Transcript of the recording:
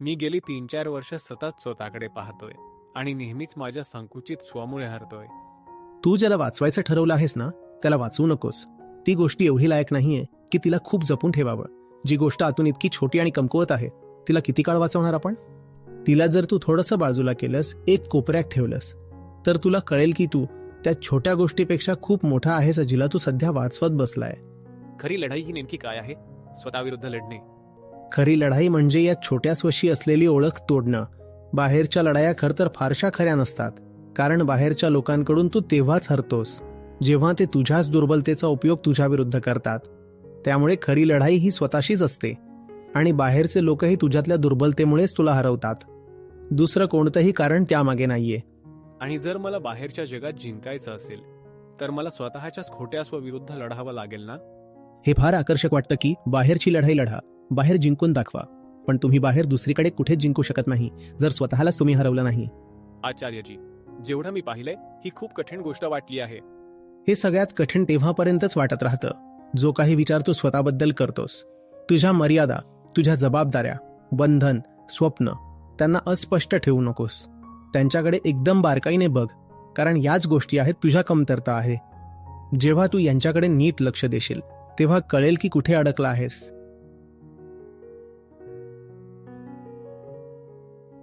मी गेली तीन चार वर्ष सतत स्वतःकडे पाहतोय आणि नेहमीच माझ्या संकुचित स्वमुळे हरतोय. तू ज्याला वाचवायचं ठरवलं आहेस ना त्याला वाचवू नकोस. ती गोष्ट एवढी लायक नाहीये की तिला खूप जपून ठेवावं. जी गोष्ट आतून इतकी छोटी आणि कमकुवत आहे तिला किती काळ वाचवणार आपण? तिला जर तू थोडंसं बाजूला केलंस एक कोपऱ्यात ठेवलंस तर तुला कळेल की तू त्या छोट्या गोष्टीपेक्षा खूप मोठा आहेस जिला तू सध्या वाचवत बसलाय. खरी लढाई ही नेमकी काय आहे? स्वतःविरुद्ध लढणे. खरी लढाई म्हणजे या छोट्या स्वशी असलेली ओळख तोडणं. बाहेरच्या लढाया खर तर फारशा खऱ्या नसतात. कारण बाहेरच्या लोकांकडून तू तेव्हाच हरतोस जेव्हा ते तुझ्याच दुर्बलतेचा उपयोग तुझ्या विरुद्ध करतात. त्यामुळे खरी लढाई ही स्वतःशीच असते आणि बाहेरचे लोकही तुझ्यातल्या दुर्बलतेमुळेच तुला हरवतात. दुसरं कोणतंही कारण त्यामागे नाहीये. आणि जर मला बाहेरच्या जगात जिंकायचं असेल तर मला स्वतःच्याच खोट्या स्वविरुद्ध लढावं लागेल ना? हे फार आकर्षक वाटतं की बाहेरची लढाई लढा. बाहेर जिंकून दाखवा. पण तुम्ही बाहेर दुसरीकडे कुठेच जिंकू शकत नाही जर स्वतःलाच तुम्ही हरवलं नाही. आचार्यजी जेवढं मी पाहिलंय ही खूप कठीण गोष्ट वाटली आहे. हे सगळ्यात कठीण तेव्हापर्यंतच वाटत राहतं. जो काही विचार तू स्वतःबद्दल करतोस तुझ्या मर्यादा तुझ्या जबाबदाऱ्या बंधन स्वप्न त्यांना अस्पष्ट ठेवू नकोस. त्यांच्याकडे एकदम बारकाईने बघ कारण याच गोष्टी आहेत तुझ्या कमतरता आहे. जेव्हा तू यांच्याकडे नीट लक्ष देशील तेव्हा कळेल की कुठे अडकला आहेस.